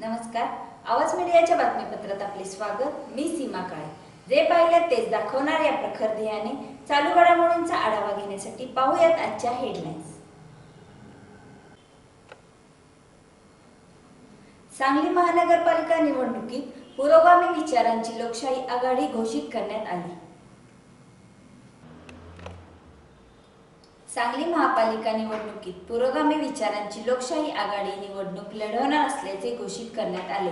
नमस्कार. आवाज मीडियाच्या बातमीपत्रात आपले स्वागत. मी सीमा काळे. जे पाहिलं तेच दाखवणार या प्रखर ध्येयाने. चालू घडामोडींचा आढावा घेण्यासाठी पाहूयात आजच्या हेडलाईन्स सांगली महानगरपालिका निवडणुकीत पुरोगामी विचारांची लोकशाही आघाडी घोषित करण्यात आली. सांगली महापालिका निवडणुकीत पुरोगामी विचारांची लोकशाही आघाडी निवडणूक लढवणार असल्याचे घोषित करण्यात आले.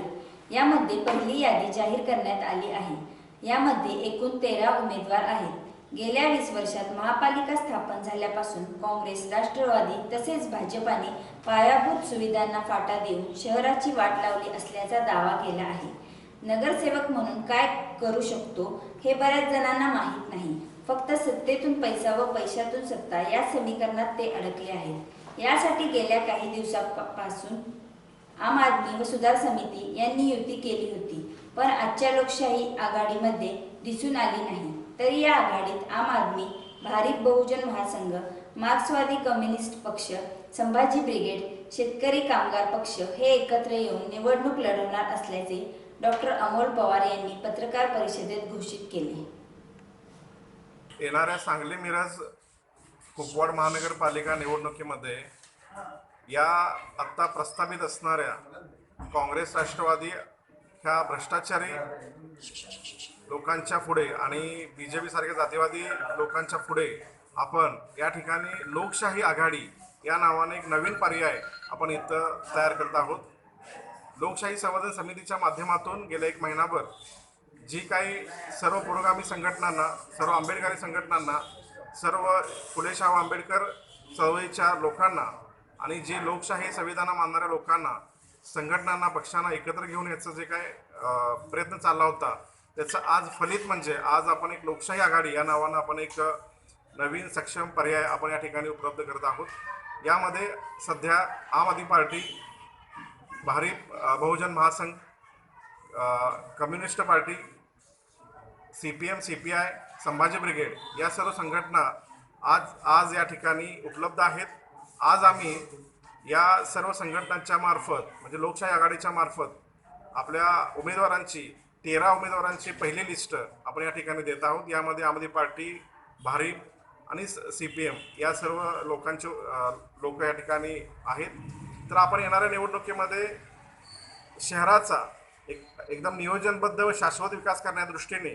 यामध्ये पहिली यादी जाहीर करण्यात आली आहे. यामध्ये एकूण तेरा उमेदवार आहेत. गेल्या वीस वर्षात महापालिका स्थापन झाल्यापासून काँग्रेस राष्ट्रवादी तसेच भाजपाने पायाभूत सुविधांना फाटा देऊन शहराची वाट लावली असल्याचा दावा केला आहे. नगरसेवक म्हणून काय करू शकतो हे बऱ्याच जणांना माहीत नाही. फक्त सत्तेतून पैसा व पैशातून सत्ता या समीकरणात ते अडकले आहेत. यासाठी गेल्या काही दिवसापासून आम आदमी व सुधार समिती यांनी युती केली होती पण आजच्या लोकशाही आघाडीमध्ये दिसून आली नाही. तरी या आघाडीत आम आदमी भारिप बहुजन महासंघ मार्क्सवादी कम्युनिस्ट पक्ष संभाजी ब्रिगेड शेतकरी कामगार पक्ष हे एकत्र येऊन निवडणूक लढवणार असल्याचे डॉक्टर अमोल पवार यांनी पत्रकार परिषदेत घोषित केले. येणाऱ्या सांगली मिरज कुपवाड महानगरपालिका निवडणुकीमध्ये या आत्ता प्रस्थापित असणाऱ्या काँग्रेस राष्ट्रवादी ह्या भ्रष्टाचारी लोकांच्या पुढे आणि बी जे पी सारख्या जातीवादी लोकांच्या पुढे आपण या ठिकाणी लोकशाही आघाडी या नावाने एक नवीन पर्याय आपण इथं तयार करत आहोत. लोकशाही संवर्धन समितीच्या माध्यमातून गेल्या एक महिनाभर जी काही सर्व पुरोगामी संघटनांना सर्व आंबेडकरी संघटनांना सर्व फुलेशाह आंबेडकर चळवळीच्या लोकांना आणि जी लोकशाही संविधान मानणाऱ्या लोकांना संघटनांना पक्षांना एकत्र घेऊन याचं जे काय प्रयत्न चालला होता त्याचं आज फलित म्हणजे आज आपण एक लोकशाही आघाडी या नावानं आपण एक नवीन सक्षम पर्याय आपण या ठिकाणी उपलब्ध करत आहोत. यामध्ये सध्या आम आदमी party Bharip Bahujan Mahasangh communist party C P M C P I Sambhaji brigade या सर्व संघटना आज आज या ठिकाणी उपलब्ध आहेत. आज आम्ही या सर्व संघटनांच्या मार्फत म्हणजे लोकशाही आघाडीच्या मार्फत आपल्या उमेदवारांची तेरा उमेदवारांची पहिली लिस्ट आपण या ठिकाणी देत आहोत. यामध्ये आम आदमी पार्टी भारिप आणि सी पी एम या सर्व लोकांचे लोक या ठिकाणी आहेत. तर आपण येणाऱ्या निवडणुकीमध्ये शहराचा एक एकदम नियोजनबद्ध व शाश्वत विकास करण्यादृष्टीने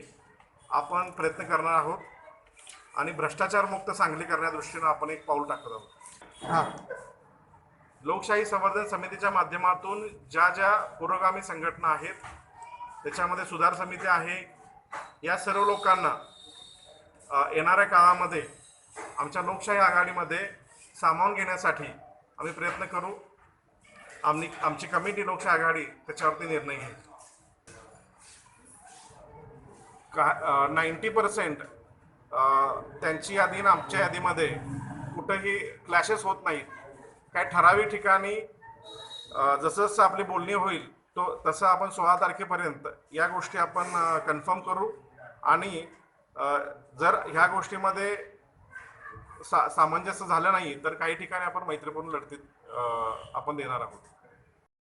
आपण प्रयत्न करणार आहोत. आणि भ्रष्टाचारमुक्त सांगली करण्यादृष्टीनं आपण एक पाऊल टाकत आहोत. लोकशाही संवर्धन समितीच्या माध्यमातून ज्या ज्या पुरोगामी संघटना आहेत त्याच्यामध्ये सुधार समिती आहे. या सर्व लोकांना येणाऱ्या काळामध्ये आमच्या लोकशाही आघाडीमध्ये सामावून घेण्यासाठी आम्ही प्रयत्न करू. आम्ही आमची कमिटी लोकशाही आघाडी त्याच्यावरती निर्णय घेईल. का नाईंटी पर्सेंट त्यांची यादी आणि आमच्या यादीमध्ये कुठंही क्लॅशेस होत नाहीत. काय ठराविक ठिकाणी जसं जसं आपली बोलणी होईल तो तसं आपण सोळा तारखेपर्यंत या गोष्टी आपण कन्फर्म करू. आणि जर ह्या गोष्टीमध्ये सा सामंजस्य झालं नाही तर काही ठिकाणी आपण मैत्रीपूर्ण लढतीत आपण देणार आहोत.